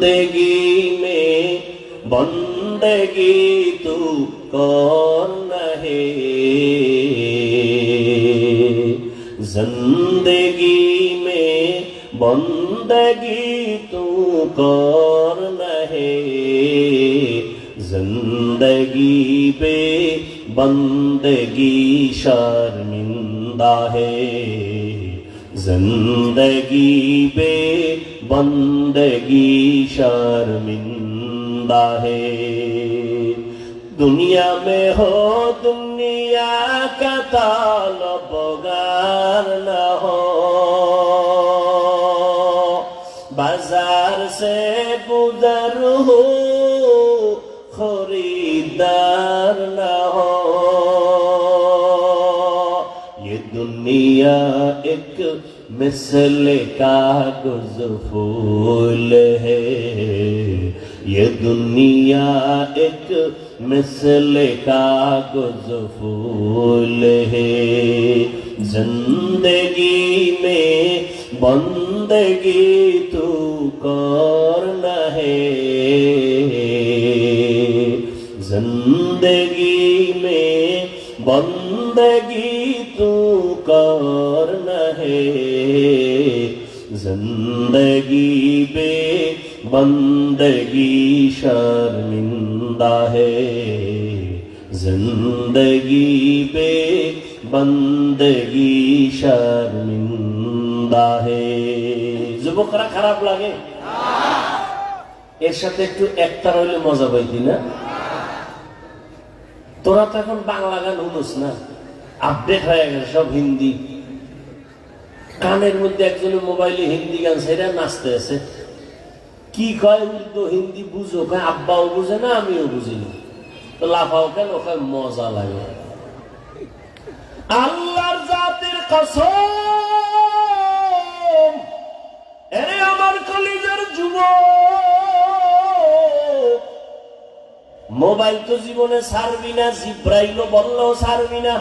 जिंदगी में बंदगी तू कौन है जिंदगी में बंदगी तू कौन है जिंदगी बे बंदगी शर्मिंदा है जिंदगी बे बंदगी शर्मिंदा है दुनिया में हो दुनिया का तालबगार न हो बाजार से गुजर हो खरीदार न हो ये दुनिया एक मिसल कागज़ फूल है। ये दुनिया एक मिसल कागज़ फूल है। ज़िंदगी में बंदगी तू कौन है। ज़िंदगी में बंदगी तू कौन है। जिंदगी बे बंदगी शर्मिंदा है जिंदगी बे बंदगी शर्मिंदा है যুবকরা খারাপ লাগে এর সাথে একটু একতার হইলে মজা পাইতি না তোরা তো এখন বাংলা গান শুনুস না আপডেট হয়ে গেছে সব হিন্দি কানের মধ্যে একজনের মোবাইলে হিন্দি গান সেটা নাচতে আছে। কি কয় উর্দু, হিন্দি বুঝো, কয় আব্বাও বুঝে না আমিও বুঝি না। তো লাফাও কেন? কয় মজা লাগে। আল্লাহর জাতির কসম, এরে আমার কলিজার যুবক। মোবাইল তো জীবনে ছাড়বি না, জিব্রাইলও বললেও ছাড়বি না।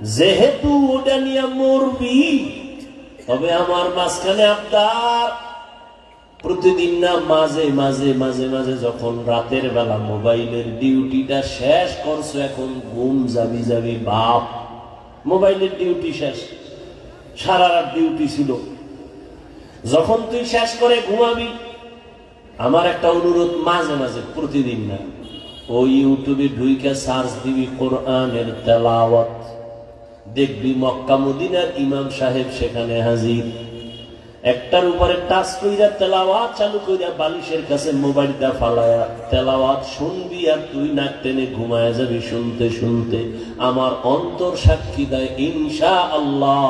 যেহেতু ওটা নিয়ে মরবি, তবে আমার মাঝখানে আপনার প্রতিদিন না, মাঝে মাঝে মাঝে মাঝে যখন রাতের বেলা মোবাইলের ডিউটিটা শেষ করছ, এখন ঘুম যাবি যাবি, বাপ, মোবাইলের ডিউটি শেষ। সারা রাত ডিউটি ছিল। যখন তুই শেষ করে ঘুমাবি, আমার একটা অনুরোধ মাঝে মাঝে, প্রতিদিন না। ওই ইউটিউবে ঢুইকে সার্চ দিবি কোরআনের তেলাওয়াত। দেখবি মক্কা মদিনার ইমাম সাহেব সেখানে হাজির। একটার উপরে টাচ কইরা তেলাওয়াত চালু কইরা বালিশের কাছে মোবাইলটা ফালায়া তেলাওয়াত শুনবি আর তুই নাক টেনে ঘুমায় যাবি শুনতে শুনতে। আমার অন্তর সাক্ষী দেয় ইনশা আল্লাহ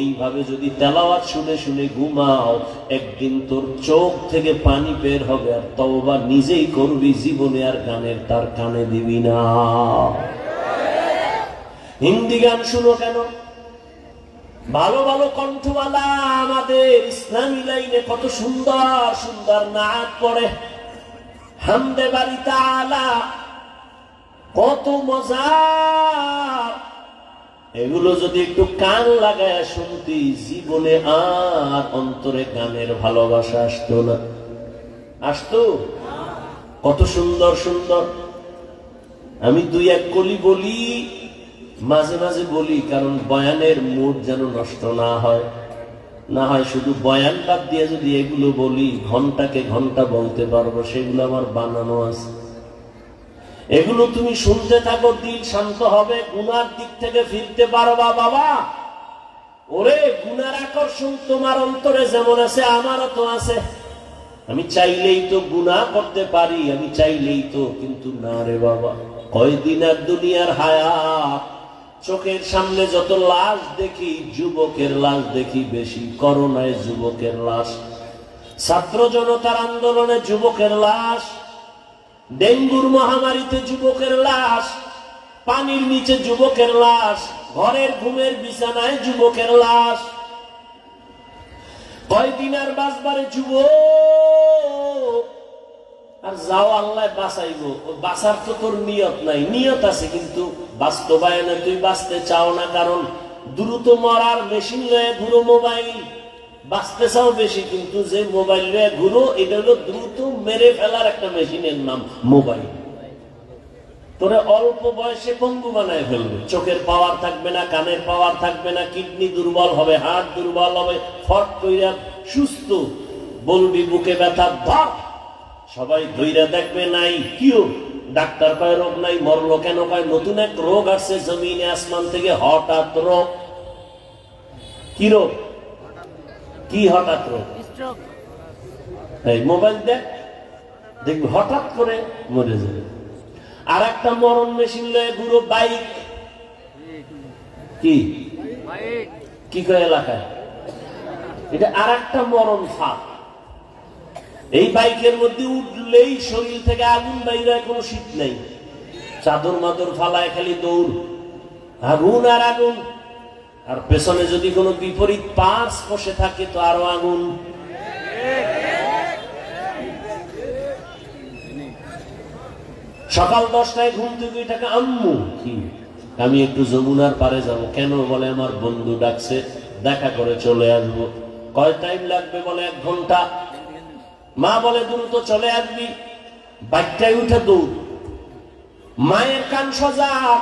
এইভাবে যদি তেলাওয়াত শুনে শুনে ঘুমাও, একদিন তোর চোখ থেকে পানি বের হবে আর তওবা নিজেই করবি, জীবনে আর গানের তার কানে দিবি না। হিন্দি গান শুনো কেন? ভালো ভালো কণ্ঠওয়ালা আমাদের ইসলামী লাইনে কত সুন্দর সুন্দর নাচ পড়ে। হামদে বাড়ি তালা কত মজা। এগুলো যদি একটু কান লাগায় শুনতি, জীবনে আর অন্তরে গানের ভালোবাসা আসতো না। আসতো? কত সুন্দর সুন্দর। আমি দুই এক কলি বলি মাঝে মাঝে বলি, কারণ বয়ানের মুড যেন নষ্ট না হয়। না হয় শুধু বয়ান বাদ দিয়ে যদি এগুলো বলি, ঘন্টাকে ঘণ্টা বলতে পারব, সেগুলো আমার বানানো আছে। এগুলো তুমি শুনতে থাকো, দিল শান্ত হবে, গুনার দিক থেকে ফিরতে পারবা, বাবা। ওরে, গুনার আকর্ষণ তোমার অন্তরে যেমন আছে, আমারও তো আছে। আমি চাইলেই তো গুনাহ করতে পারি, আমি চাইলেই তো, কিন্তু না রে বাবা। কয়দিন আর দুনিয়ার হায়া চোখের সামনে যত লাশ দেখি, যুবকের লাশ দেখি বেশি, করোনায় যুবকের লাশ। ছাত্র জনতার আন্দোলনে যুবকের লাশ, ডেঙ্গুর মহামারীতে যুবকের লাশ, পানির নিচে যুবকের লাশ, ঘরের ঘুমের বিছানায় যুবকের লাশ। কয়দিন আর বাঁচবারে যুবক? আর যাও আল্লাহ বাঁচাইব। বাঁচার তো তোর নিয়ত নাই, নিয়ত আছে কিন্তু বাস্তবায়নে তুই বাঁচতে চাও না, কারণ দ্রুত মরার মেশিন লয়ে ঘুরো মোবাইল বাঁচতে চাও বেশি, কিন্তু যে মোবাইল রে ঘুরো, এটা হলো দ্রুত মেরে ফেলার একটা মেশিনের নাম মোবাইল তোরে অল্প বয়সে পঙ্গু বানায় ফেলবে। চোখের পাওয়ার থাকবে না, কানের পাওয়ার থাকবে না কিডনি দুর্বল হবে হার্ট দুর্বল হবে ফট কইরা সুস্থ, বলবি বুকে ব্যথা, ধর। সবাই ধৈর্য দেখবে নাই, কিও? ডাক্তার কয় রোগ নাই মরলো কেন? কয় নতুন এক রোগ আসছে জমিনে আসমান থেকে হঠাৎ রোগ। কি রোগ? কি হঠাৎ রোগ? এই মোবাইল দেখ দেখবি হঠাৎ করে মরে যাবে। আর একটা মরণ মেশিন লয়ে গুরু বাইক। কি? কি কয় এলাকায়? এটা আর একটা মরণ ফাঁক এই বাইকের মধ্যে উঠলেই শরীর থেকে আগুন বাইরে কোনো শীত নেই। চাদর মাদর ফালায় খালি দৌড় আগুন আর আগুন। আর পেছনে যদি কোনো বিপরীত পার্স বসে থাকে, তো আরও আগুন। সকাল দশটায় ঘুম থেকে এটাকে আম্মু, কি? আমি একটু যমুনার পারে যাব। কেন বলে, আমার বন্ধু ডাকছে, দেখা করে চলে আসব। কয় টাইম লাগবে বলে, এক ঘণ্টা? মা বলে দ্রুত চলে আসবি। বাইকটাই উঠে দৌড়। মায়ের কান সজা।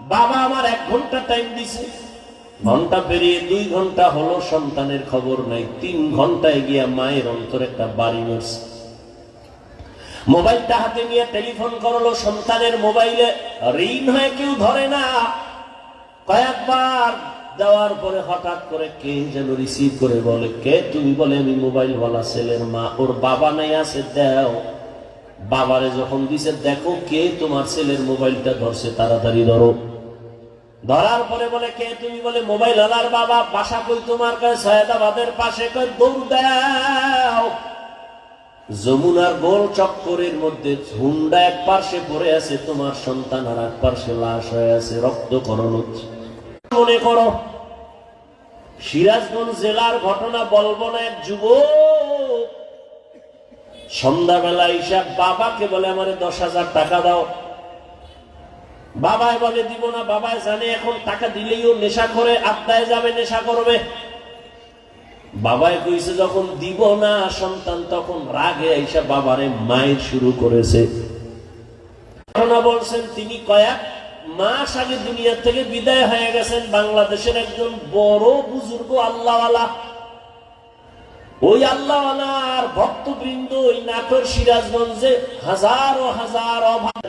বাবা আমার এক ঘণ্টা টাইম দিছে। ঘণ্টা পেরিয়ে দুই ঘণ্টা হলো, সন্তানের খবর নাই। তিন ঘন্টায় গিয়া মায়ের অন্তর একটা বাড়ি মরছে মোবাইলটা হাতে নিয়ে টেলিফোন করল, সন্তানের মোবাইলে ঋণ হয়ে কেউ ধরে না। কয়েকবার দেওয়ার পরে হঠাৎ করে কে যেন রিসিভ করে বলে, কে তুমি? বলে, আমি মোবাইল বলা ছেলের মা। ওর বাবা নাই আছে, দেও। বাবারে যখন দিছে, দেখো কে তোমার ছেলের মোবাইলটা ধরছে, তাড়াতাড়ি ধরো। ধরার পরে বলে, কে তুমি? বলে মোবাইল আলার বাবা, বাসা কই তোমার কাছে? সৈয়দাবাদের পাশে কই? দৌড় দাও। যমুনার গোল চক্করের মধ্যে ঝুন্ডা এক পার্শ্বে পড়ে আছে, তোমার সন্তান আর এক পার্শ্বে লাশ হয়ে আছে, রক্তকরণ হচ্ছে। মনে করো। সিরাজগঞ্জ জেলার ঘটনা বলব না, এক যুবক। সন্ধ্যাবেলা হিসাব বাবাকে বলে, আমারে দশ হাজার টাকা দাও। বাবাই বলে, দিব না বাবাই জানে, এখন টাকা দিলেই নেশা করে, আত্মায় যাবে, নেশা করবে। বাবাই কইছে, যখন দিব না সন্তান, তখন রাগে আইসা বাবারে মায়ের শুরু করেছে। ঘটনা বলছেন তিনি কয়েক মাস আগে দুনিয়া থেকে বিদায় হয়ে গেছেন বাংলাদেশের একজন বড় বুজুর্গ আল্লাহওয়ালা। ওই আল্লাহওয়ালার ভক্তবৃন্দ ওই নাটোর সিরাজগঞ্জে হাজারো হাজার অভাব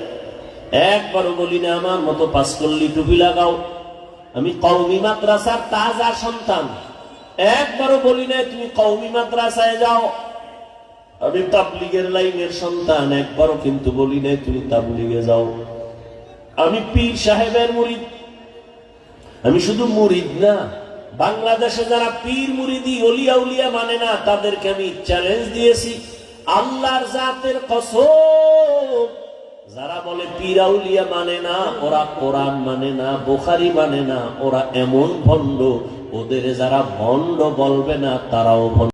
একবারও বলি না, আমার মতো পাঁচকল্লি টুপি লাগাও। আমি কৌমি মাদ্রাসার তাজা সন্তান। একবারও বলি না তুমি কৌমি মাদ্রাসায় যাও। আমি তাবলিগের লাইনের সন্তান, একবারও কিন্তু বলি নাই, তুমি তাবলিগে যাও। আমি পীর সাহেবের মুরিদ। আমি শুধু মুরিদ না, বাংলাদেশে যারা পীর মুরিদি, অলিয়া উলিয়া মানে না, তাদেরকে আমি চ্যালেঞ্জ দিয়েছি। আল্লাহর জাতের কসম, যারা বলে পীরাউলিয়া মানে না, ওরা কোরআন মানে না, বোখারি মানে না, ওরা এমন ভণ্ড, ওদের যারা ভণ্ড বলবে না, তারাও ভণ্ড।